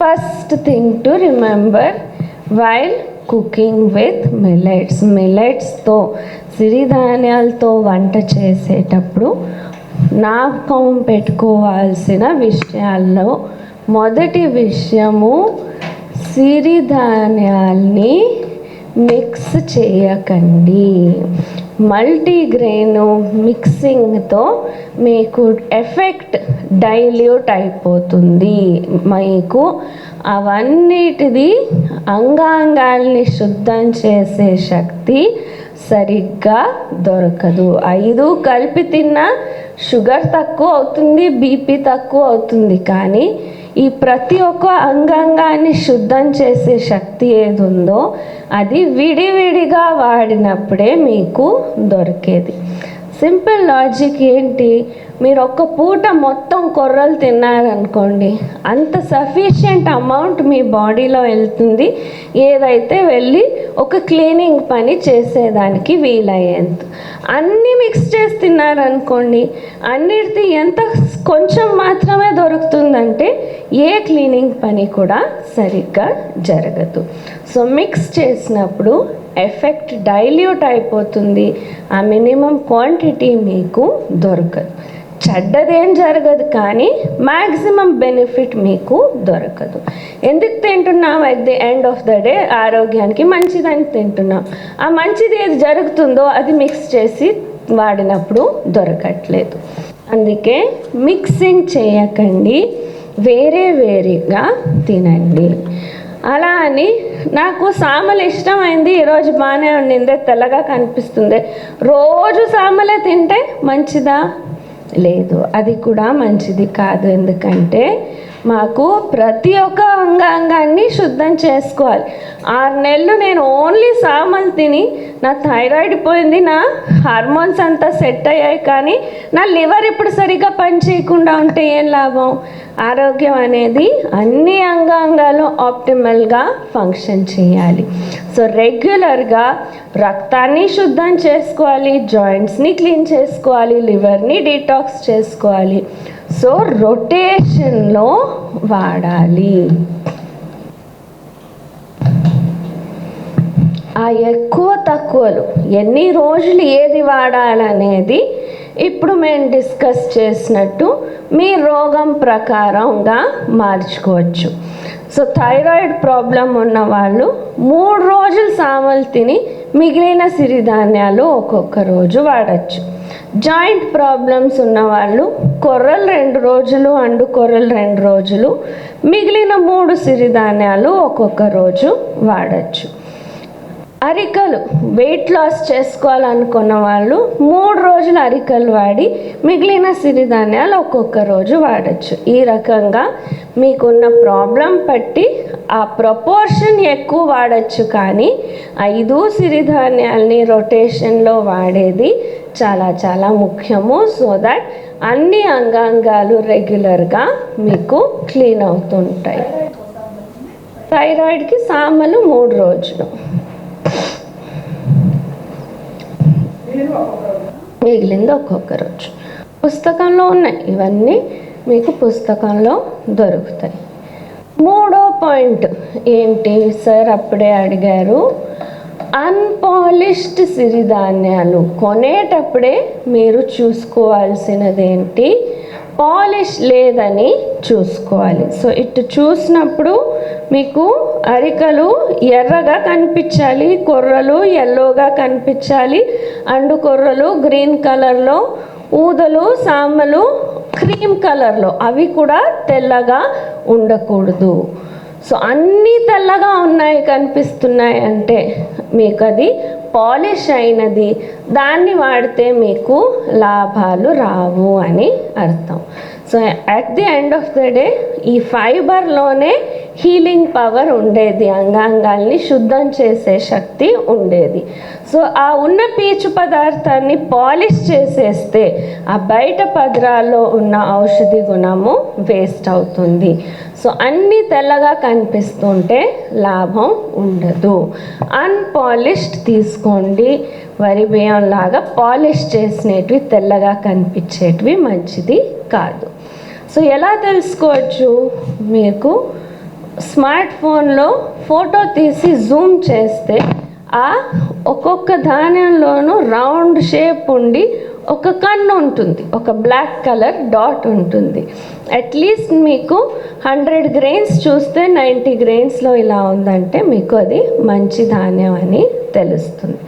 First thing to remember while cooking with millets మిల్లెట్స్తో సిరిధాన్యాలతో వంట చేసేటప్పుడు జ్ఞాపకం పెట్టుకోవాల్సిన విషయాల్లో మొదటి విషయము సిరిధాన్యాల్ని మిక్స్ చేయకండి. మల్టీగ్రెయిన్ మిక్సింగ్తో మీకు ఎఫెక్ట్ డైల్యూట్ అయిపోతుంది. మీకు అవన్నిటిది అంగాంగాల్ని శుద్ధం చేసే శక్తి సరిగ్గా దొరకదు. ఐదు కలిపి తిన్నా షుగర్ తక్కువ అవుతుంది బీపీ తక్కువ అవుతుంది. కానీ ఈ ప్రతి ఒక్క అంగాంగాన్ని శుద్ధం చేసే శక్తి ఏది ఉందో అది విడివిడిగా వాడినప్పుడే మీకు దొరికేది. సింపుల్ లాజిక్ ఏంటి? మీరు ఒక్క పూట మొత్తం కొర్రలు తిన్నారనుకోండి అంత సఫిషియంట్ అమౌంట్ మీ బాడీలో వెళ్తుంది. ఏదైతే వెళ్ళి ఒక క్లీనింగ్ పని చేసేదానికి వీలయ్యేంత. అన్నీ మిక్స్ చేసి తిన్నారనుకోండి అన్నిటిది ఎంత కొంచెం మాత్రమే దొరుకుతుందంటే ఏ క్లీనింగ్ పని కూడా సరిగ్గా జరగదు. సో మిక్స్ చేసినప్పుడు ఎఫెక్ట్ డైల్యూట్ అయిపోతుంది. ఆ మినిమం క్వాంటిటీ మీకు దొరకదు. చెడ్డదేం జరగదు కానీ మ్యాక్సిమం బెనిఫిట్ మీకు దొరకదు. ఎందుకు తింటున్నాం at the end of the day ఆరోగ్యానికి మంచిదని తింటున్నాం ఆ మంచిది ఏది జరుగుతుందో అది మిక్స్ చేసి వాడినప్పుడు దొరకట్లేదు. అందుకే మిక్సింగ్ చేయకండి. వేరే వేరేగా తినండి. అలా అని నాకు సామలు ఇష్టమైంది. ఈరోజు బాగానే ఉండిందే తెల్లగా కనిపిస్తుంది. రోజు సామలే తింటే మంచిదా? లేదు. అది కూడా మంచిది కాదు. ఎందుకంటే మాకు ప్రతి ఒక్క అంగాంగాన్ని శుద్ధం చేసుకోవాలి. ఆరు నెలలు నేను ఓన్లీ సామలు తిని నా థైరాయిడ్ పోయింది నా హార్మోన్స్ అంతా సెట్ అయ్యాయి కానీ నా లివర్ ఇప్పుడు సరిగ్గా పని చేయకుండా ఉంటే ఏం లాభం? ఆరోగ్యం అనేది అన్ని అంగాంగాలు ఆప్టిమల్గా ఫంక్షన్ చేయాలి. సో రెగ్యులర్గా రక్తాన్ని శుద్ధం చేసుకోవాలి జాయింట్స్ని క్లీన్ చేసుకోవాలి లివర్ని డీటాక్స్ చేసుకోవాలి. సో రొటేషన్లో వాడాలి. ఆ ఎక్కువ తక్కువలు ఎన్ని రోజులు ఏది వాడాలనేది ఇప్పుడు మేము డిస్కస్ చేసినట్టు మీ రోగం ప్రకారంగా మార్చుకోవచ్చు. సో థైరాయిడ్ ప్రాబ్లం ఉన్న వాళ్ళు మూడు రోజులు సామలు తిని మిగిలిన సిరిధాన్యాలు ఒక్కొక్క రోజు వాడచ్చు. జాయింట్ ప్రాబ్లమ్స్ ఉన్నవాళ్ళు కొర్రలు రెండు రోజులు అండు కొర్రలు రెండు రోజులు మిగిలిన మూడు సిరిధాన్యాలు ఒక్కొక్క రోజు వాడచ్చు. అరికలు వెయిట్ లాస్ చేసుకోవాలనుకున్న వాళ్ళు మూడు రోజులు అరికలు వాడి మిగిలిన సిరిధాన్యాలు ఒక్కొక్క రోజు వాడచ్చు. ఈ రకంగా మీకున్న ప్రాబ్లం బట్టి ఆ ప్రపోర్షన్ ఎక్కువ వాడచ్చు కానీ ఐదు సిరిధాన్యాల్ని రొటేషన్లో వాడేది చాలా చాలా ముఖ్యము సో దట్ అన్ని అంగాంగాలు రెగ్యులర్గా మీకు క్లీన్ అవుతుంటాయి. థైరాయిడ్కి సామలు మూడు రోజులు. మిగిలింది ఒక్కొక్క రోజు. పుస్తకంలో ఉన్నాయి. ఇవన్నీ మీకు పుస్తకంలో దొరుకుతాయి. మూడో పాయింట్ ఏంటి సార్? అప్పుడే అడిగారు. అన్పాలిష్డ్ సిరిధాన్యాలు. కొనేటప్పుడే మీరు చూసుకోవాల్సినది ఏంటి పాలిష్ లేదని చూసుకోవాలి. సో ఇటు చూసినప్పుడు మీకు అరికలు ఎర్రగా కనిపించాలి కొర్రలు ఎల్లోగా కనిపించాలి అండు కొర్రలు గ్రీన్ కలర్లో ఊదలు సామలు క్రీమ్ కలర్లో అవి కూడా తెల్లగా ఉండకూడదు. సో అన్నీ తెల్లగా ఉన్నాయి కనిపిస్తున్నాయి అంటే మీకు అది పాలిష్ అయినది. దాన్ని వాడితే మీకు లాభాలు రావు అని అర్థం. So at the end of the day ఈ ఫైబర్లోనే హీలింగ్ పవర్ ఉండేది అంగాంగాల్ని శుద్ధం చేసే శక్తి ఉండేది. సో ఆ ఉన్న పీచు పదార్థాన్ని పాలిష్ చేసేస్తే ఆ బయట పదరాల్లో ఉన్న ఔషధి గుణము వేస్ట్ అవుతుంది. సో అన్నీ తెల్లగా కనిపిస్తుంటే లాభం ఉండదు. అన్పాలిష్డ్ తీసుకోండి. వరి బియ్యం లాగా పాలిష్ చేసినవి తెల్లగా కనిపించేటివి మంచిది కాదు. సో ఎలా తెలుసుకోవచ్చు మీకు? స్మార్ట్ ఫోన్లో ఫోటో తీసి జూమ్ చేస్తే ఆ ఒక్కొక్క ధాన్యంలోనూ రౌండ్ షేప్ ఉండి ఒక కన్ను ఉంటుంది ఒక బ్లాక్ కలర్ డాట్ ఉంటుంది. అట్లీస్ట్ మీకు హండ్రెడ్ గ్రెయిన్స్ చూస్తే నైంటీ గ్రెయిన్స్లో ఇలా ఉందంటే మీకు అది మంచి ధాన్యం అని తెలుస్తుంది.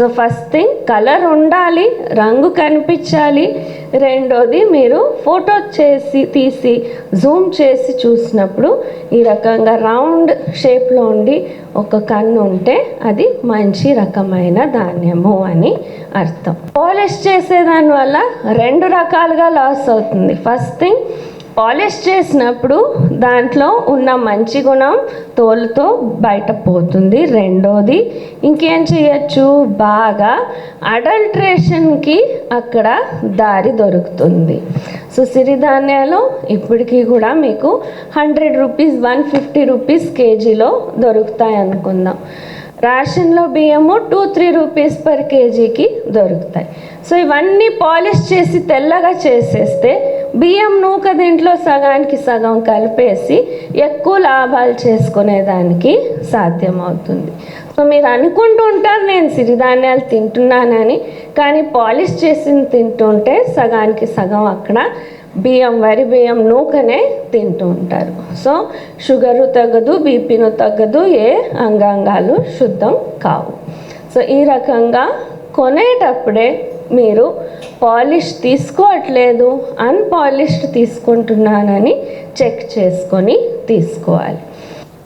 సో ఫస్ట్ థింగ్ కలర్ ఉండాలి రంగు కనిపించాలి. రెండోది మీరు ఫోటో చేసి తీసి జూమ్ చేసి చూసినప్పుడు ఈ రకంగా రౌండ్ షేప్లో ఉండి ఒక కన్ను ఉంటే అది మంచి రకమైన ధాన్యము అని అర్థం. పాలిష్ చేసేదాని వల్ల రెండు రకాలుగా లాస్ అవుతుంది. ఫస్ట్ థింగ్ పాలిష్ చేసినప్పుడు దాంట్లో ఉన్న మంచి గుణం తోలుతో బయట పోతుంది. రెండోది ఇంకేం చేయొచ్చు? బాగా అడల్ట్రేషన్కి అక్కడ దారి దొరుకుతుంది. సో సిరిధాన్యాలు ఇప్పటికీ కూడా మీకు hundred rupees one fifty rupees కేజీలో దొరుకుతాయి అనుకుందాం. రేషన్లో బియ్యము టూ త్రీ రూపీస్ పర్ కేజీకి దొరుకుతాయి. సో ఇవన్నీ పాలిష్ చేసి తెల్లగా చేసేస్తే బియ్యం నూక దీంట్లో సగానికి సగం కలిపేసి ఎక్కువ లాభాలు చేసుకునేదానికి సాధ్యమవుతుంది. సో మీరు అనుకుంటూ ఉంటారు నేను సిరిధాన్యాలు తింటున్నానని కానీ పాలిష్ చేసింది తింటుంటే సగానికి సగం అక్కడ బియ్యం వరి బియ్యం నూకనే తింటూ ఉంటారు. సో షుగరు తగ్గదు బీపీను తగ్గదు ఏ అంగాంగాలు శుద్ధం కావు. సో ఈ రకంగా కొనేటప్పుడే మీరు పాలిష్ తీసుకోవట్లేదు అన్పాలిష్డ్ తీసుకుంటున్నానని చెక్ చేసుకొని తీసుకోవాలి.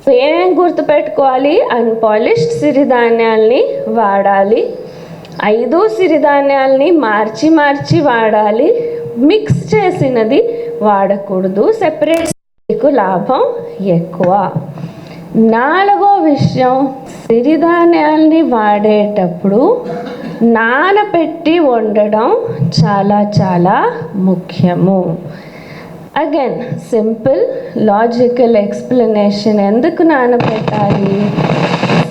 సో ఏమేం గుర్తుపెట్టుకోవాలి? అన్పాలిష్డ్ సిరిధాన్యాల్ని వాడాలి. ఐదు సిరిధాన్యాల్ని మార్చి మార్చి వాడాలి. మిక్స్ చేసినది వాడకూడదు. సెపరేట్ మీకు లాభం ఎక్కువ. నాలుగో విషయం సిరిధాన్యాల్ని వాడేటప్పుడు నానబెట్టి వండడం చాలా చాలా ముఖ్యము. అగైన్ సింపుల్ లాజికల్ ఎక్స్ప్లెనేషన్ ఎందుకు నానబెట్టాలి?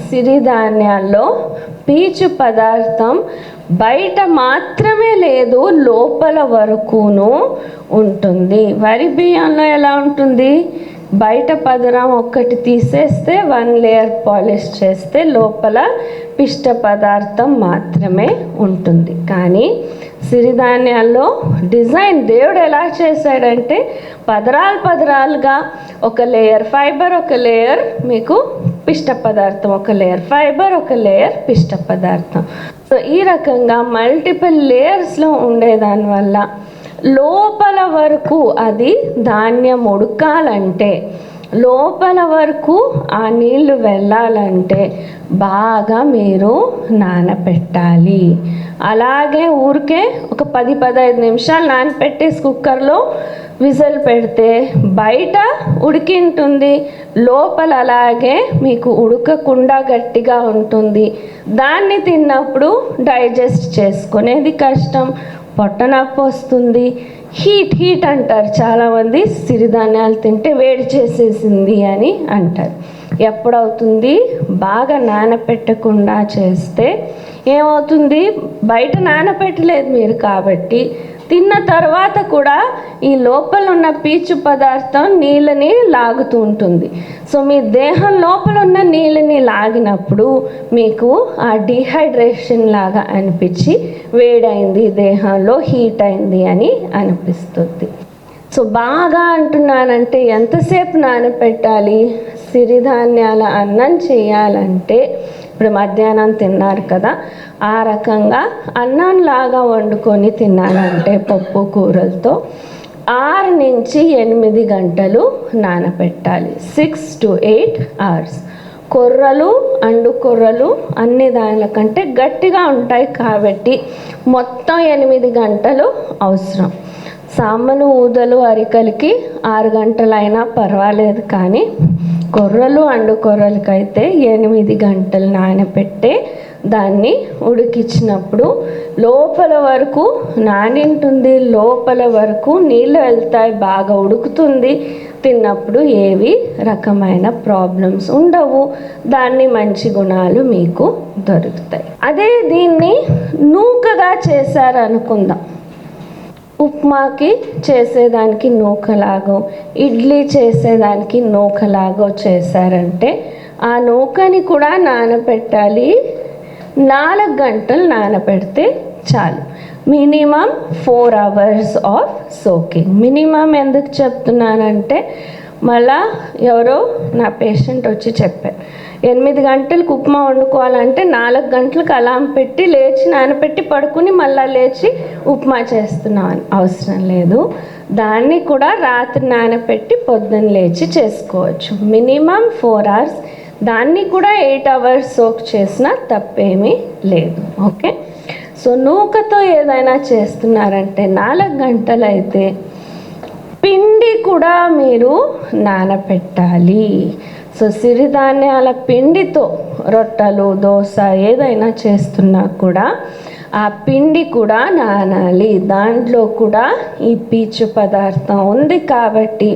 సిరిధాన్యాల్లో పీచు పదార్థం బయట మాత్రమే లేదు లోపల వరకును ఉంటుంది. వరి బియ్యంలో ఎలా ఉంటుంది? బయట పదరం ఒక్కటి తీసేస్తే వన్ లేయర్ పాలిష్ చేస్తే లోపల పిష్ట పదార్థం మాత్రమే ఉంటుంది. కానీ సిరిధాన్యాల్లో డిజైన్ దేవుడు ఎలా చేశాడంటే పదరాలు పదరాలుగా ఒక లేయర్ ఫైబర్ ఒక లేయర్ మీకు పిష్ట పదార్థం ఒక లేయర్ ఫైబర్ ఒక లేయర్ పిష్ట పదార్థం. సో ఈ రకంగా మల్టిపుల్ లేయర్స్లో ఉండేదాని వల్ల లోపల వరకు అది ధాన్యం ఉడకాలంటే లోపల వరకు ఆ నీళ్ళు వెళ్ళాలంటే బాగా మీరు నానపెట్టాలి. అలాగే ఊరికే ఒక పది పదహైదు నిమిషాలు నానపెట్టేసి కుక్కర్లో విజల్ పెడితే బయట ఉడికింటుంది. లోపల అలాగే మీకు ఉడకకుండా గట్టిగా ఉంటుంది. దాన్ని తిన్నప్పుడు డైజెస్ట్ చేసుకునేది కష్టం. పొట్ట నొప్పి వస్తుంది హీట్ హీట్ అంటారు చాలామంది. సిరిధాన్యాలు తింటే వేడి చేసేసింది అని అంటారు. ఎప్పుడవుతుంది? బాగా నానపెట్టకుండా చేస్తే ఏమవుతుంది? బయట నానపెట్టలేదు మీరు కాబట్టి తిన్న తర్వాత కూడా ఈ లోపల ఉన్న పీచు పదార్థం నీళ్ళని లాగుతూ ఉంటుంది. సో మీ దేహం లోపల ఉన్న నీళ్ళని లాగినప్పుడు మీకు ఆ డిహైడ్రేషన్ లాగా అనిపించి వేడైంది దేహంలో హీట్ అయింది అని అనిపిస్తుంది. సో బాగా అంటున్నానంటే ఎంతసేపు నానపెట్టాలి? సిరిధాన్యాల అన్నం చేయాలంటే ఇప్పుడు మధ్యాహ్నం తిన్నారు కదా ఆ రకంగా అన్నంలాగా వండుకొని తిన్నారంటే పప్పు కూరలతో ఆరు నుంచి ఎనిమిది గంటలు నానబెట్టాలి సిక్స్ టు ఎయిట్ అవర్స్ కొర్రలు అండు కొర్రలు అన్ని దానికంటే గట్టిగా ఉంటాయి కాబట్టి మొత్తం ఎనిమిది గంటలు అవసరం. సామలు ఊదలు అరికలకి ఆరు గంటలైనా పర్వాలేదు కానీ కొర్రలు అండు కొర్రలకైతే ఎనిమిది గంటలు నానబెట్టే దాన్ని ఉడికించినప్పుడు లోపల వరకు నానింటుంది లోపల వరకు నీళ్ళు వెళ్తాయి బాగా ఉడుకుతుంది. తిన్నప్పుడు ఏవి రకమైన ప్రాబ్లమ్స్ ఉండవు. దాన్ని మంచి గుణాలు మీకు దొరుకుతాయి. అదే దీన్ని నూకగా చేశారనుకుందాం. ఉప్మాకి చేసేదానికి నూకలాగో ఇడ్లీ చేసేదానికి నూకలాగో చేశారంటే ఆ నూకని కూడా నానబెట్టాలి నాలుగు గంటలు నానబెడితే చాలు. Minimum four hours of soaking. Minimum ఎందుకు చెప్తున్నానంటే మళ్ళా ఎవరో నా పేషెంట్ వచ్చి చెప్పారు. ఎనిమిది గంటలకు ఉప్మా వండుకోవాలంటే నాలుగు గంటలకు అలాం పెట్టి లేచి నానపెట్టి పడుకుని మళ్ళీ లేచి ఉప్మా చేస్తున్నాం. అవసరం లేదు. దాన్ని కూడా రాత్రి నానపెట్టి పొద్దున్న లేచి చేసుకోవచ్చు. Minimum four hours. దాన్ని కూడా ఎయిట్ అవర్స్ సోక్ చేసినా తప్పేమీ లేదు. ఓకే? సో నూకతో ఏదైనా చేస్తున్నారంటే నాలుగు గంటలు అయితే పిండి కూడా మీరు నానపెట్టాలి. సో సిరిధాన్యాల పిండితో రొట్టెలు దోశ ఏదైనా చేస్తున్నా కూడా ఆ పిండి కూడా నానాలి. దాంట్లో కూడా ఈ పీచు పదార్థం ఉంది కాబట్టి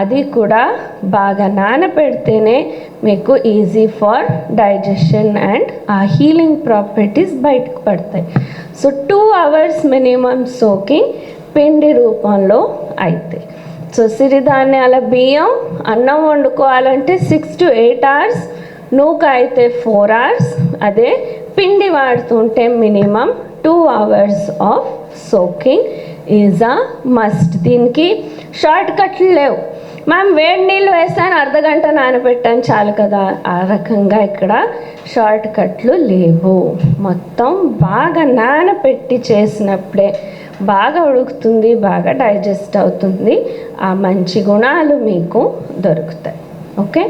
అది కూడా బాగా నానపెడితేనే మీకు ఈజీ ఫర్ డైజెషన్ అండ్ ఆ హీలింగ్ ప్రాపర్టీస్ బయటకు పడతాయి. So two hours minimum soaking పిండి రూపంలో అవుతాయి సో సిరిధాన్యాల బియ్యం అన్నం వండుకోవాలంటే సిక్స్ టు ఎయిట్ అవర్స్ నూక అయితే ఫోర్ అవర్స్ అదే పిండి వాడుతుంటే minimum two hours of soaking is a must దీనికి షార్ట్ కట్లు లేవు. మ్యామ్ వేడి నీళ్ళు వేస్తాను అర్ధ గంట నానబెట్టాను చాలు కదా. ఆ రకంగా ఇక్కడ షార్ట్ కట్లు లేవు. మొత్తం బాగా నానపెట్టి చేసినప్పుడే. బాగా ఉడుకుతుంది బాగా డైజెస్ట్ అవుతుంది. ఆ మంచి గుణాలు మీకు దొరుకుతాయి. ఓకే?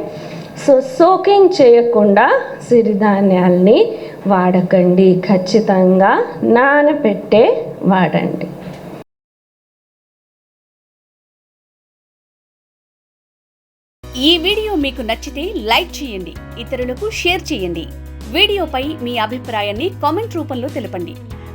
సో సోకింగ్ చేయకుండా సిరిధాన్యాల్ని వాడకండి. ఖచ్చితంగా నానబెట్టే వాడండి. ఈ వీడియో మీకు నచ్చితే లైక్ చేయండి ఇతరులకు షేర్ చేయండి. వీడియోపై మీ అభిప్రాయాన్ని కామెంట్ రూపంలో తెలపండి.